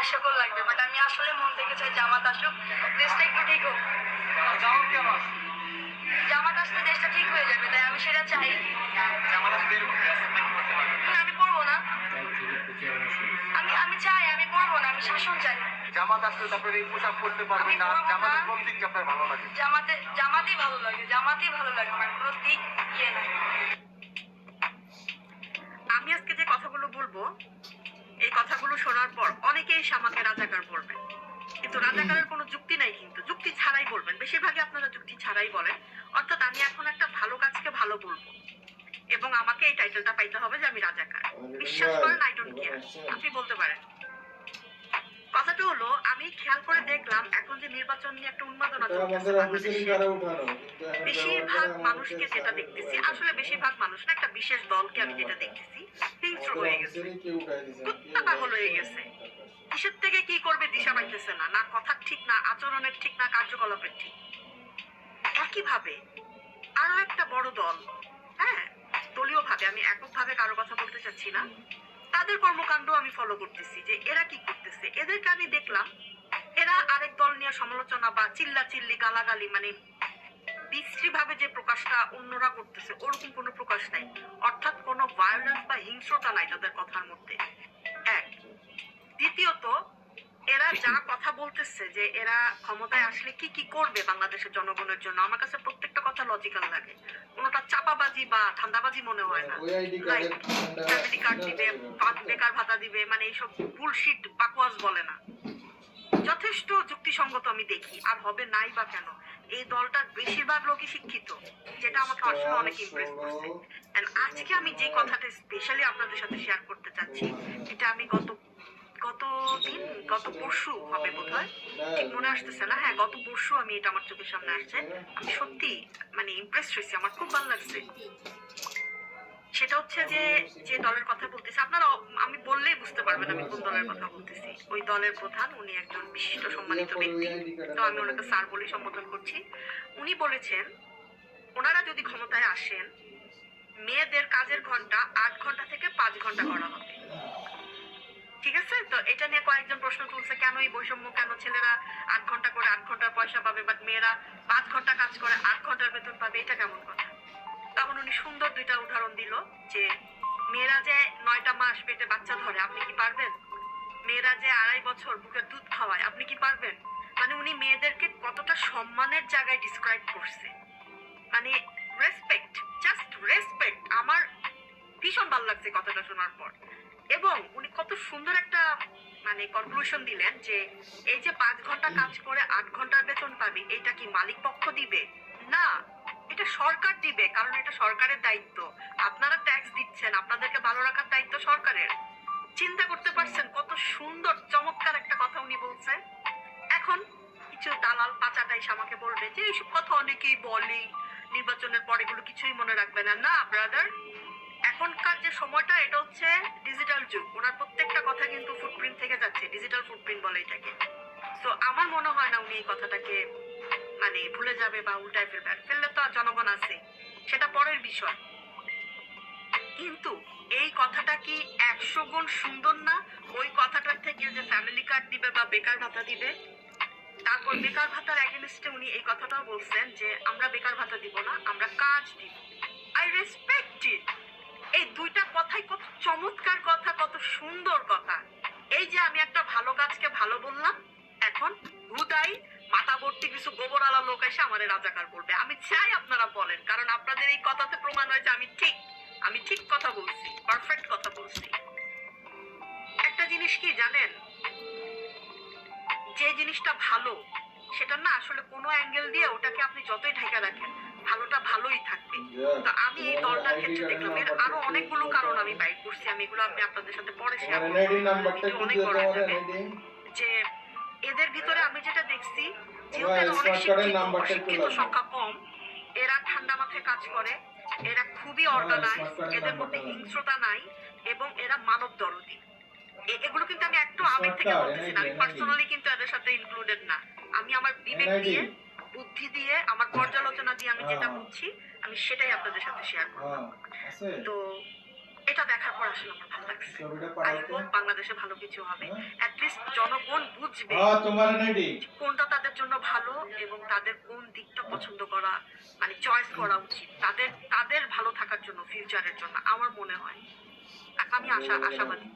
হাস্যকর লাগবে বাট আমি আসলে মন থেকে চাই জামাত আসুক দেশটা একটু ঠিক হোক। জামাত আসলে দেশটা ঠিক হয়ে যাবে তাই আমি সেটা চাই। আমি করব না। আমি আমি চাই আমি করব না আমি শাসন চাই। জামাত আসলে তারপরে এই পোশাক পরতে পারবে না না। জামাতের কোন দিকটা আপনার ভালো লাগে? জামাতে জামাতেই ভালো লাগে জামাতেই ভালো লাগে আমার কোনো দিক ইয়ে নাই। আমি আজকে যে কথাগুলো বলব এই কথাগুলো শোনার পর অনেকেই আমাকে রাজাকার বলবেন কিন্তু রাজাকারের কোনো যুক্তি নাই কিন্তু। যুক্তি ছাড়াই বলবেন। বেশিরভাগই আপনারা যুক্তি ছাড়াই বলেন। অর্থাৎ আমি এখন একটা ভালো কাজকে ভালো বলব। এবং আমাকে এই টাইটেলটা পাইতে হবে যে আমি রাজাকার। বিশ্বাস করেন আই ডোন্ট কেয়ার আপনি বলতে পারেন। কথাটা হলো আমি খেয়াল করে দেখলাম এখন যে নির্বাচন নিয়ে একটা উন্মাদনা বাংলাদেশে। বেশিরভাগ মানুষকে যেটা দেখতেছি আসলে বেশিরভাগ মানুষ না একটা বিশেষ দলকে আমি যেটা দেখতেছি হিংস্র হয়ে গেছে। কুত্তা পাগল হয়ে গেছে। কিসের থেকে কি করবে দিশা পাইতেছে না না কথা ঠিক না আচরণের ঠিক না কার্যকলাপের ঠিক। একইভাবে আরও একটা বড় দল হ্যাঁ? দলীয় ভাবে আমি একক ভাবে কারও কথা বলতে চাচ্ছি না। তাদের কর্মকাণ্ড আমি ফলো করতেছি যে এরা কি করতেছে? এদেরকে আমি দেখলাম, এরা আরেক দল নিয়ে সমালোচনা বা চিল্লা চিল্লি গালাগালি মানে বিশ্রী ভাবে যে প্রকাশটা অন্যরা করতেছে, ওরকম কোনো প্রকাশ নাই। অর্থাৎ কোনো ভায়োলেন্স বা হিংস্রতা নাই তাদের কথার মধ্যে। এক। দ্বিতীয়ত, এরা যা কথা বলতেছে যে এরা ক্ষমতায় আসলে কি কি করবে বাংলাদেশের জনগণের জন্য, আমার কাছে প্রত্যেকটা কথা লজিক্যাল লাগে। কোনোটা চাপাবাজি বা ধান্দাবাজি মনে হয় না। ফ্যামিলি কার্ড দিবে বেকার ভাতা দিবে মানে এইসব বুলশিট বাকওয়াজ বলে না। যথেষ্ট যুক্তিসঙ্গত আমি দেখি আর হবে নাই বা কেন? এই দলটার বেশিরভাগ লোকই শিক্ষিত যেটা আমাকে আসলে অনেক ইমপ্রেস করছে। আজকে আমি যে কথাটা স্পেশালি আপনাদের সাথে শেয়ার করতে চাচ্ছি এটা আমি গত গত পরশু হবে বোধহয়। ঠিক মনে আসতেছে না? হ্যাঁ গত পরশু আমি এটা আমার চোখের সামনে আসছে। আমি সত্যি মানে ইমপ্রেস হয়েছি। আমার খুব ভালো লাগছে। সেটা হচ্ছে যে যে দলের কথা বলতেছি আপনারা আমি বললেই বুঝতে পারবেন আমি কোন দলের কথা বলতেছি। ওই দলের প্রধান উনি একজন বিশিষ্ট সম্মানিত ব্যক্তি। তো আমি ওনাকে স্যার বলে সম্বোধন করছি। উনি বলেছেন ওনারা যদি ক্ষমতায় আসেন মেয়েদের কাজের ঘণ্টা আট ঘণ্টা থেকে পাঁচ ঘণ্টা করা হবে। তো এটা নিয়ে কয়েকজন প্রশ্ন তুলছে, কেন এই বৈষম্য? কেন ছেলেরা আট ঘণ্টা করে আট ঘণ্টার পয়সা পাবে বাট মেয়েরা পাঁচ ঘণ্টা কাজ করে, আট ঘণ্টার বেতন পাবে? এটা কেমন কথা? তখন উনি সুন্দর দুইটা উদাহরণ দিল, যে মেয়েরা যে নয়টা মাস পেটে বাচ্চা ধরে, আপনি কি পারবেন? মেয়েরা যে আড়াই বছর বুকের দুধ খাওয়ায়, আপনি কি পারবেন? মানে উনি মেয়েদেরকে কতটা সম্মানের জায়গায় ডিসক্রাইব করছে। মানে রেসপেক্ট জাস্ট রেসপেক্ট আমার ভীষণ ভালো লাগছে কথাটা শোনার পর। এবং উনি কত সুন্দর একটা মানে কনক্লুশন দিলেন যে এই যে পাঁচ ঘণ্টা কাজ করে আট ঘণ্টার বেতন পাবে, এটা কি মালিক পক্ষ দিবে? না, এটা সরকার দিবে, কারণ এটা সরকারের দায়িত্ব। আপনারা ট্যাক্স দিচ্ছেন, আপনাদেরকে ভালো রাখার দায়িত্ব সরকারের। চিন্তা করতে পারছেন কত সুন্দর, চমৎকার একটা কথা উনি বলছেন? এখন কিছু দালাল পাচাটাইস আমাকে বলবে যে, এইসব কথা অনেকেই বলে, নির্বাচনের পর এগুলো কিছুই মনে রাখবে না। না ব্রাদার এখনকার যে সময়টা, এটা হচ্ছে ডিজিটাল যুগ। ওনার প্রত্যেকটা কথা কিন্তু ফুটপ্রিন্ট থেকে যাচ্ছে ডিজিটাল ফুটপ্রিন্ট বলে এটাকে। তো আমার মনে হয় না উনি এই কথাটাকে মানে ভুলে যাবে বা উল্টায় ফেলবে। আর ফেললে তো আর জনগণ আছে। সেটা পরের বিষয়। কিন্তু এই কথাটা কি একশো গুণ সুন্দর না? ওই কথাটার থেকে যে ফ্যামিলি কার্ড দিবে বা বেকার ভাতা দিবে, তারপর বেকার ভাতার এগেনস্টে উনি এই কথাটাও বলছেন যে, আমরা বেকার ভাতা দিব না, আমরা কাজ দিব। আই রেসপেক্ট ইট এই দুইটা কথাই কত চমৎকার কথা, কত সুন্দর কথা। এই যে আমি একটা ভালো কাজকে ভালো বললাম, এখন হুদাই মাথা ভর্তি কিছু গোবর আলা লোক এসে আমার রাজাকার বলবে আমি চাই আপনারা বলেন, কারণ আপনাদের এই কথাতে প্রমাণ হয়েছে আমি ঠিক আমি ঠিক কথা বলছি পারফেক্ট কথা বলছি। একটা জিনিস কি জানেন? যে জিনিসটা ভালো, সেটা না আসলে কোনো অ্যাঙ্গেল দিয়ে ওটাকে আপনি যতই ঢেকে রাখেন ভালোটা ভালোই থাকবে। তো আমি এই দলটার ক্ষেত্রে দেখলাম এর আরও অনেকগুলো কারণ আমি বাইক করছি। আমি এগুলো আমি আপনাদের সাথে পরে শেয়ার করব। অনেক বড় যাবে যে এদের ভিতরে আমি যেটা দেখছি যেহেতু অনেক শিক্ষিত সংখ্যা কম এরা ঠান্ডা মাথায় কাজ করে এরা খুবই অর্গানাইজ এদের মধ্যে হিংস্রতা নাই এবং এরা মানব দরদি। এগুলো কিন্তু আমি একটু আবেগ থেকে বলতেছি না আমি পার্সোনালি কিন্তু এদের সাথে ইনক্লুডেড না। আমি আমার বিবেক দিয়ে বুদ্ধি দিয়ে আমার পর্যালোচনা দিয়ে আমি যেটা বুঝছি আমি সেটাই আপনাদের সাথে শেয়ার করব। তো এটা দেখার পর আসলে আমার ভালো লাগছে। আই হোপ বাংলাদেশে ভালো কিছু হবে। হ্যাঁ? অ্যাটলিস্ট জনগণ বুঝবে হ্যাঁ তোমার নেডি কোনটা তাদের জন্য ভালো এবং তাদের কোন দিকটা পছন্দ করা মানে চয়েস করা উচিত। তাদের তাদের ভালো থাকার জন্য ফিউচারের জন্য আমার মনে হয়। আমি আশা আশাবাদী।